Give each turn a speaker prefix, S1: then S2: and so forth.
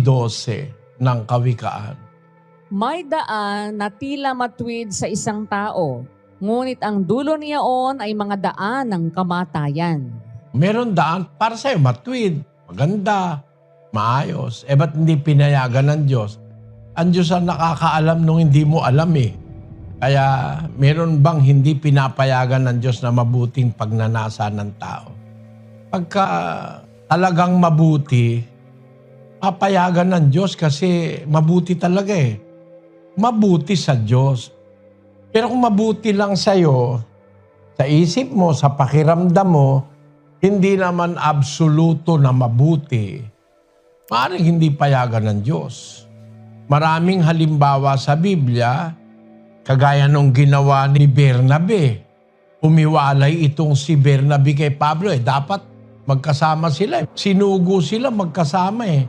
S1: 12 ng Kawikaan.
S2: May daan na tila matuwid sa isang tao, ngunit ang dulo niyaon ay mga daan ng kamatayan.
S1: Meron daan para sa'yo, matwid, maganda, maayos. Eh ba't hindi pinayagan ng Diyos? Ang Diyos ang nakakaalam nung hindi mo alam eh. Kaya meron bang hindi pinapayagan ng Diyos na mabuting pagnanasa ng tao? Pagka talagang mabuti, papayagan ng Diyos kasi mabuti talaga eh. Mabuti sa Diyos. Pero kung mabuti lang sa'yo, sa isip mo, sa pakiramdam mo, hindi naman absoluto na mabuti, maaaring hindi payagan ng Diyos. Maraming halimbawa sa Biblia, kagaya nung ginawa ni Bernabe. Umiwalay itong si Bernabe kay Pablo eh. Dapat magkasama sila. eh. Sinugo sila magkasama eh.